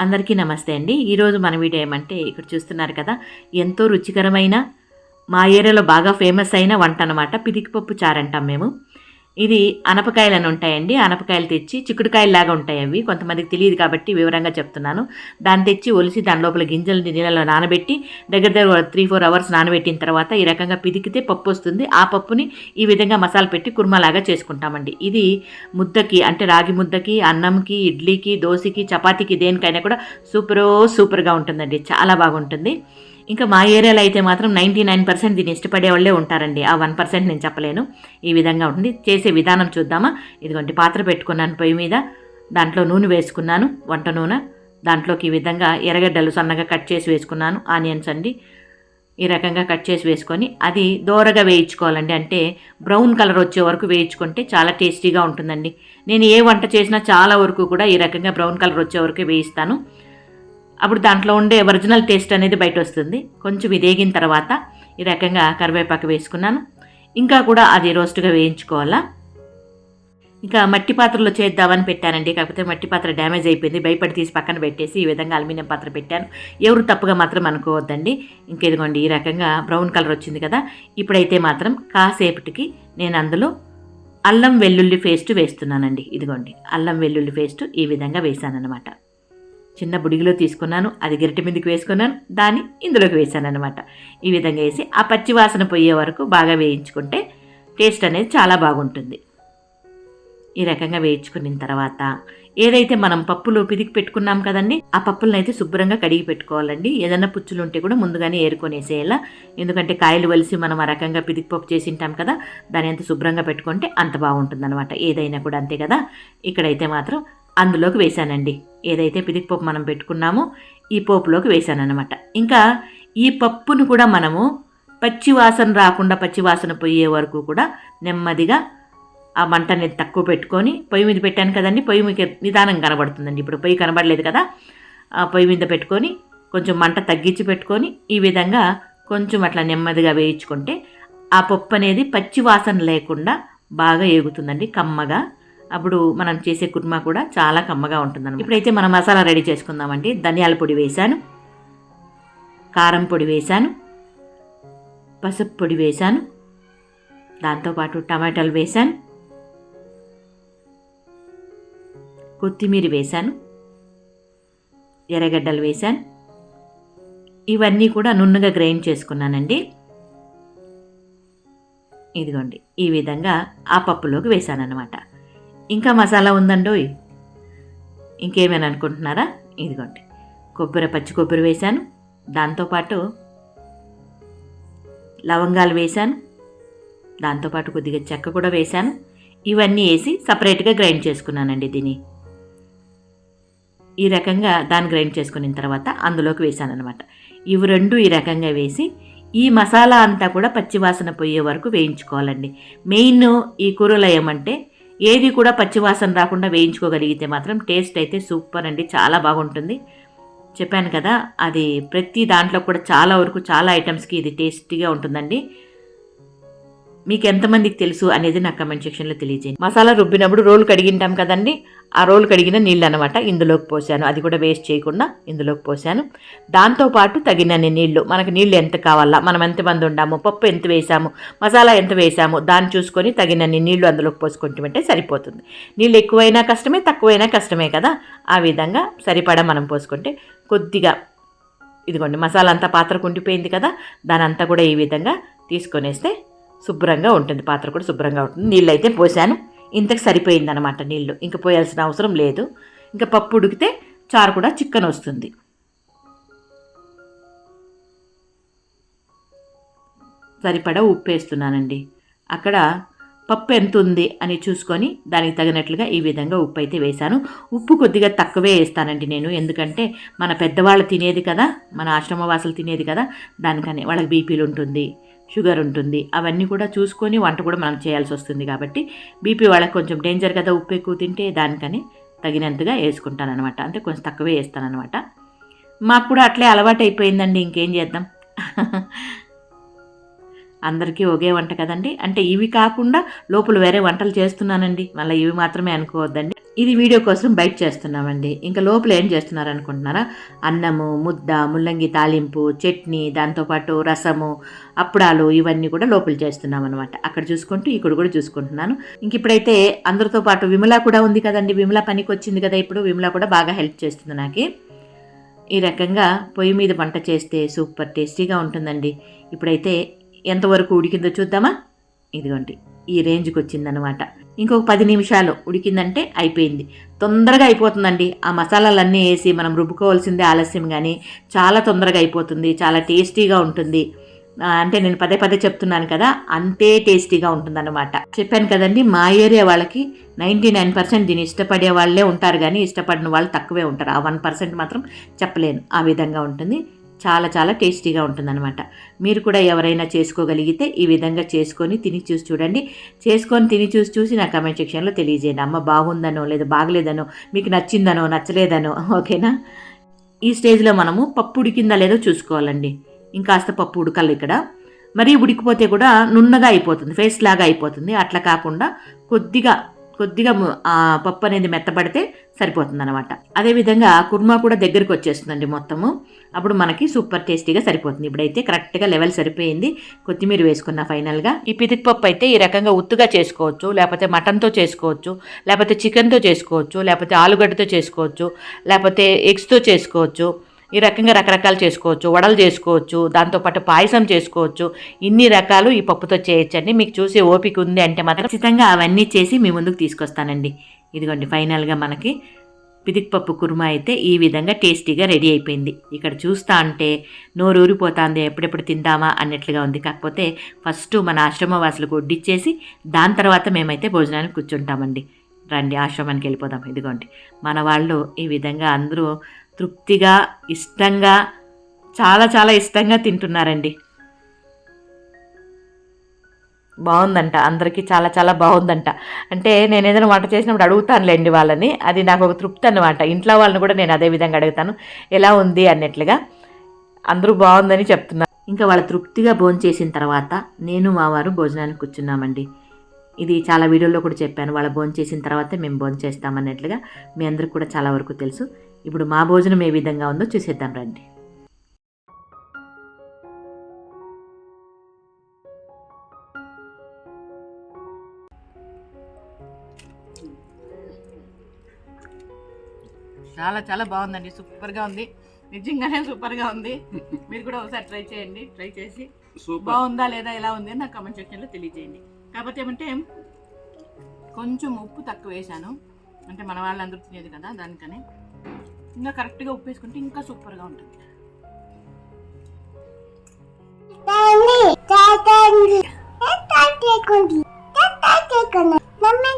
అందరికీ నమస్తే అండి. ఈరోజు మన వీడియో ఏమంటే ఇక్కడ చూస్తున్నారు కదా ఎంతో రుచికరమైన మా ఏరియాలో బాగా ఫేమస్ అయిన వంట అనమాట పిదికిపప్పు చారు అంటాం మేము. ఇది అనపకాయలు అని ఉంటాయండి. అనపకాయలు తెచ్చి చిక్కుడుకాయలు లాగా ఉంటాయి అవి. కొంతమందికి తెలియదు కాబట్టి వివరంగా చెప్తున్నాను. దాన్ని తెచ్చి ఒలిసి దాని లోపల గింజలు నీళ్ళలో నానబెట్టి దగ్గర దగ్గర త్రీ ఫోర్ అవర్స్ నానబెట్టిన తర్వాత ఈ రకంగా పిదికితే పప్పు వస్తుంది. ఆ పప్పుని ఈ విధంగా మసాలా పెట్టి కుర్మలాగా చేసుకుంటామండి. ఇది ముద్దకి అంటే రాగి ముద్దకి అన్నంకి ఇడ్లీకి దోశకి చపాతీకి దేనికైనా కూడా సూపరో సూపర్గా ఉంటుందండి. చాలా బాగుంటుంది. ఇంకా మా ఏరియాలో అయితే మాత్రం నైంటీ నైన్ పర్సెంట్ దీన్ని ఇష్టపడే వాళ్ళే ఉంటారండి. ఆ వన్ పర్సెంట్ నేను చెప్పలేను. ఈ విధంగా ఉంటుంది. చేసే విధానం చూద్దామా? ఇదిగోండి పాత్ర పెట్టుకున్నాను పొయ్యి మీద. దాంట్లో నూనె వేసుకున్నాను వంట నూనె. దాంట్లోకి ఈ విధంగా ఎర్రగడ్డలు సన్నగా కట్ చేసి వేసుకున్నాను ఆనియన్స్ అండి. ఈ రకంగా కట్ చేసి వేసుకొని అది దోరగా వేయించుకోవాలండి. అంటే బ్రౌన్ కలర్ వచ్చే వరకు వేయించుకుంటే చాలా టేస్టీగా ఉంటుందండి. నేను ఏ వంట చేసినా చాలా వరకు కూడా ఈ రకంగా బ్రౌన్ కలర్ వచ్చే వరకు వేయిస్తాను. అప్పుడు దాంట్లో ఉండే ఒరిజినల్ టేస్ట్ అనేది బయట వస్తుంది కొంచెం ఇది వేగిన తర్వాత ఈ రకంగా కరివేపాకు వేసుకున్నాను. ఇంకా కూడా అది రోస్ట్గా వేయించుకోవాలా? ఇంకా మట్టి పాత్రలో చేద్దామని పెట్టానండి. కాకపోతే మట్టి పాత్ర డ్యామేజ్ అయిపోయింది. భయపడి తీసి పక్కన పెట్టేసి ఈ విధంగా అల్యూమినియం పాత్ర పెట్టాను. ఎవరు తప్పుగా మాత్రం అనుకోవద్దండి. ఇంకేదిగోండి ఈ రకంగా బ్రౌన్ కలర్ వచ్చింది కదా. ఇప్పుడైతే మాత్రం కాసేపటికి నేను అందులో అల్లం వెల్లుల్లి పేస్ట్ వేస్తున్నానండి. ఇదిగోండి అల్లం వెల్లుల్లి పేస్ట్ ఈ విధంగా వేసాను అనమాట చిన్న బుడిగిలో తీసుకున్నాను అది గిరటి మీదకి వేసుకున్నాను దాన్ని ఇందులోకి వేసాను అనమాట ఈ విధంగా వేసి ఆ పచ్చి వాసన పోయే వరకు బాగా వేయించుకుంటే టేస్ట్ అనేది చాలా బాగుంటుంది. ఈ రకంగా వేయించుకున్న తర్వాత ఏదైతే మనం పప్పులు పిదికి పెట్టుకున్నాం కదండి ఆ పప్పులను అయితే శుభ్రంగా కడిగి పెట్టుకోవాలండి. ఏదైనా పుచ్చులు ఉంటే కూడా ముందుగానే ఏరుకొనేసేయాలా. ఎందుకంటే కాయలు వలిసి మనం ఆ రకంగా పిదికి పప్పు చేసి ఉంటాం కదా దాన్ని ఎంత శుభ్రంగా పెట్టుకుంటే అంత బాగుంటుంది అనమాట ఏదైనా కూడా అంతే కదా. ఇక్కడైతే మాత్రం అందులోకి వేశానండి. ఏదైతే పిదికి పప్పు మనం పెట్టుకున్నామో ఈ పోపులోకి వేశానన్నమాట. ఇంకా ఈ పప్పును కూడా మనము పచ్చి వాసన రాకుండా పచ్చి వాసన పోయే వరకు కూడా నెమ్మదిగా ఆ మంటని తక్కువ పెట్టుకొని పొయ్యి మీద పెట్టాను కదండి పొయ్యి మీద నిదానం కనబడుతుందండి. ఇప్పుడు పొయ్యి కనబడలేదు కదా ఆ పొయ్యి మీద పెట్టుకొని కొంచెం మంట తగ్గించి పెట్టుకొని ఈ విధంగా కొంచెం అట్లా నెమ్మదిగా వేయించుకుంటే ఆ పప్పు అనేది పచ్చి వాసన లేకుండా బాగా ఏగుతుందండి కమ్మగా. అప్పుడు మనం చేసే కుర్మా కూడా చాలా కమ్మగా ఉంటుందన్నమాట. ఇప్పుడైతే మనం మసాలా రెడీ చేసుకుందామండి. ధనియాల పొడి వేశాను. కారం పొడి వేశాను. పసుపు పొడి వేశాను. దాంతోపాటు టమాటాలు వేశాను. కొత్తిమీర వేశాను. ఎర్రగడ్డలు వేశాను. ఇవన్నీ కూడా నున్నగా గ్రైండ్ చేసుకున్నానండి. ఇదిగోండి ఈ విధంగా ఆ పప్పులోకి వేశానన్నమాట. ఇంకా మసాలా ఉందండోయ్. ఇంకేమైనా అనుకుంటున్నారా? ఇదిగోండి. కొబ్బరి పచ్చి కొబ్బరి వేశాను. దాంతోపాటు లవంగాలు వేశాను. దాంతోపాటు కొద్దిగా చెక్క కూడా వేశాను. ఇవన్నీ వేసి సపరేట్గా గ్రైండ్ చేసుకున్నానండి దీన్ని. ఈ రకంగా దాన్ని గ్రైండ్ చేసుకున్న తర్వాత అందులోకి వేసాను అనమాట ఇవి రెండు ఈ రకంగా వేసి ఈ మసాలా అంతా కూడా పచ్చివాసన పోయే వరకు వేయించుకోవాలండి. మెయిన్ ఈ కూరలో ఏమంటే ఏది కూడా పచ్చివాసన రాకుండా వేయించుకోగలిగితే మాత్రం టేస్ట్ అయితే సూపర్ అండి చాలా బాగుంటుంది. చెప్పాను కదా అది ప్రతి దాంట్లో కూడా చాలా వరకు చాలా ఐటమ్స్కి ఇది టేస్టీగా ఉంటుందండి. మీకు ఎంతమందికి తెలుసు అనేది నాకు కమెంట్ సెక్షన్లో తెలియజేయండి. మసాలా రుబ్బినప్పుడు రోలు కడిగింటాం కదండి ఆ రోలు కడిగిన నీళ్ళు అనమాట ఇందులోకి పోసాను. అది కూడా వేస్ట్ చేయకుండా ఇందులోకి పోసాను. దాంతోపాటు తగినన్ని నీళ్ళు మనకు నీళ్ళు ఎంత కావాలా మనం ఎంతమంది ఉండాము పప్పు ఎంత వేసాము మసాలా ఎంత వేసాము దాన్ని చూసుకొని తగినన్ని నీళ్ళు అందులోకి పోసుకుంటామంటే సరిపోతుంది. నీళ్ళు ఎక్కువైనా కష్టమే తక్కువైనా కష్టమే కదా. ఆ విధంగా సరిపడా మనం పోసుకుంటే కొద్దిగా ఇదిగోండి మసాలా అంతా పాత్ర కుంటిపోయింది కదా. దాని అంతా కూడా ఈ విధంగా తీసుకొనేస్తే శుభ్రంగా ఉంటుంది పాత్ర కూడా శుభ్రంగా ఉంటుంది. నీళ్ళు అయితే పోసాను. ఇంతకు సరిపోయిందనమాట నీళ్ళు. ఇంకా పోయాల్సిన అవసరం లేదు. ఇంకా పప్పు ఉడికితే చారు కూడా చిక్కన వస్తుంది సరిపడా ఉప్పు వేస్తున్నానండి. అక్కడ పప్పు ఎంత ఉంది అని చూసుకొని దానికి తగినట్లుగా ఈ విధంగా ఉప్పు అయితే వేశాను. ఉప్పు కొద్దిగా తక్కువే వేస్తానండి నేను. ఎందుకంటే మన పెద్దవాళ్ళు తినేది కదా మన ఆశ్రమవాసులు తినేది కదా దానికని వాళ్ళకి బీపీలు ఉంటుంది షుగర్ ఉంటుంది. అవన్నీ కూడా చూసుకొని వంట కూడా మనం చేయాల్సి వస్తుంది కాబట్టి బీపీ వాళ్ళకి కొంచెం డేంజర్ కదా ఉప్పు ఎక్కువ తింటే దానికని తగినంతగా వేసుకుంటానమాట అంటే కొంచెం తక్కువే వేస్తానమాట మాకు కూడా అట్లే అలవాటు అయిపోయిందండి ఇంకేం చేద్దాం? అందరికీ ఒకే వంట కదండి. అంటే ఇవి కాకుండా లోపల వేరే వంటలు చేస్తున్నానండి. మళ్ళీ ఇవి మాత్రమే అనుకోవద్దండి. ఇది వీడియో కోసం బయట చేస్తున్నామండి. ఇంకా లోపల ఏం చేస్తున్నారు అనుకుంటున్నారా? అన్నము ముద్ద ముల్లంగి తాలింపు చట్నీ దాంతోపాటు రసము అప్పుడాలు ఇవన్నీ కూడా లోపల చేస్తున్నాం అనమాట అక్కడ చూసుకుంటూ ఇక్కడ కూడా చూసుకుంటున్నాను. ఇంక ఇప్పుడైతే అందరితో పాటు విమల కూడా ఉంది కదండి. విమల పనికి వచ్చింది కదా ఇప్పుడు. విమల కూడా బాగా హెల్ప్ చేస్తుంది నాకు. ఈ రకంగా పొయ్యి మీద వంట చేస్తే సూపర్ టేస్టీగా ఉంటుందండి. ఇప్పుడైతే ఎంతవరకు ఉడికిందో చూద్దామా? ఇదిగోండి ఈ రేంజ్కి వచ్చిందనమాట ఇంకొక పది నిమిషాలు ఉడికిందంటే అయిపోయింది. తొందరగా అయిపోతుందండి. ఆ మసాలాలన్నీ వేసి మనం రుబ్బుకోవాల్సిందే ఆలస్యం కానీ చాలా తొందరగా అయిపోతుంది చాలా టేస్టీగా ఉంటుంది. అంటే నేను పదే పదే చెప్తున్నాను కదా అంతే టేస్టీగా ఉంటుందన్నమాట. చెప్పాను కదండి మా ఏరియా వాళ్ళకి నైంటీ నైన్ పర్సెంట్ దీన్ని ఇష్టపడే వాళ్ళే ఉంటారు కానీ ఇష్టపడిన వాళ్ళు తక్కువే ఉంటారు. ఆ వన్ పర్సెంట్ మాత్రం చెప్పలేను. ఆ విధంగా ఉంటుంది. చాలా చాలా టేస్టీగా ఉంటుందన్నమాట. మీరు కూడా ఎవరైనా చేసుకోగలిగితే ఈ విధంగా చేసుకొని తిని చూసి చూడండి. చేసుకొని తిని చూసి చూసి నా కమెంట్ సెక్షన్లో తెలియజేయండి. అమ్మ బాగుందనో లేదా బాగలేదనో మీకు నచ్చిందనో నచ్చలేదనో ఓకేనా? ఈ స్టేజ్లో మనము పప్పు ఉడికిందా లేదో చూసుకోవాలండి. ఇంకాస్త పప్పు ఉడకాలి ఇక్కడ. మరీ ఉడికిపోతే కూడా నున్నగా అయిపోతుంది ఫేస్ లాగా అయిపోతుంది. అట్లా కాకుండా కొద్దిగా కొద్దిగా ఆ పప్పు అనేది మెత్తబడితే సరిపోతుంది అనమాట అదేవిధంగా కుర్మా కూడా దగ్గరికి వచ్చేస్తుందండి మొత్తము. అప్పుడు మనకి సూపర్ టేస్టీగా సరిపోతుంది. ఇప్పుడైతే కరెక్ట్గా లెవెల్ సరిపోయింది. కొత్తిమీర వేసుకున్న ఫైనల్గా. ఈ పితిక్ పప్పు అయితే ఈ రకంగా ఉత్తుగా చేసుకోవచ్చు. లేకపోతే మటన్తో చేసుకోవచ్చు. లేకపోతే చికెన్తో చేసుకోవచ్చు. లేకపోతే ఆలుగడ్డతో చేసుకోవచ్చు. లేకపోతే ఎగ్స్తో చేసుకోవచ్చు. ఈ రకంగా రకరకాలు చేసుకోవచ్చు వడలు చేసుకోవచ్చు దాంతోపాటు పాయసం చేసుకోవచ్చు. ఇన్ని రకాలు ఈ పప్పుతో చేయొచ్చండి. మీకు చూసే ఓపిక ఉంది అంటే మాత్రం ఖచ్చితంగా అవన్నీ చేసి మీ ముందుకు తీసుకొస్తానండి. ఇదిగోండి ఫైనల్గా మనకి పిదిక్పప్పు కుర్మా అయితే ఈ విధంగా టేస్టీగా రెడీ అయిపోయింది. ఇక్కడ చూస్తా అంటే నోరు ఊరిపోతుంది ఎప్పుడెప్పుడు తిందామా అన్నట్లుగా ఉంది. కాకపోతే ఫస్ట్ మన ఆశ్రమవాసులకు వడ్డిచ్చేసి దాని తర్వాత మేమైతే భోజనానికి కూర్చుంటామండి. రండి ఆశ్రమానికి వెళ్ళిపోదాం. ఇదిగోండి మన వాళ్ళు ఈ విధంగా అందరూ తృప్తిగా ఇష్టంగా చాలా చాలా ఇష్టంగా తింటున్నారండి. బాగుందంట అందరికీ చాలా చాలా బాగుందంట. అంటే నేను ఏదైనా వంట చేసినప్పుడు అడుగుతానులేండి వాళ్ళని అది నాకు ఒక తృప్తి అనమాట ఇంట్లో వాళ్ళని కూడా నేను అదే విధంగా అడుగుతాను. ఎలా ఉంది అన్నట్లుగా అందరూ బాగుందని చెప్తున్నారు. ఇంకా వాళ్ళ తృప్తిగా భోజనం చేసిన తర్వాత నేను మా వారు భోజనానికి కూర్చున్నామండి. ఇది చాలా వీడియోలో కూడా చెప్పాను. వాళ్ళ భోజనం చేసిన తర్వాతే మేము భోజనం చేస్తామన్నట్లుగా మీ అందరికి కూడా చాలా వరకు తెలుసు. ఇప్పుడు మా భోజనం ఏ విధంగా ఉందో చూసేద్దాం రండి. చాలా చాలా బాగుందండి. సూపర్గా ఉంది. నిజంగానే సూపర్గా ఉంది. మీరు కూడా ఒకసారి ట్రై చేయండి. ట్రై చేసి సూపర్. బాగుందా లేదా ఎలా ఉంది అని నాకు కామెంట్ సెక్షన్లో తెలియజేయండి. కాకపోతే ఏమంటే కొంచెం ఉప్పు తక్కువ వేసాను అంటే మన వాళ్ళందరూ తినేది కదా దానికని. ఇంకా కరెక్ట్గా ఉప్పు వేసుకుంటే ఇంకా సూపర్గా ఉంటుంది నమ్మే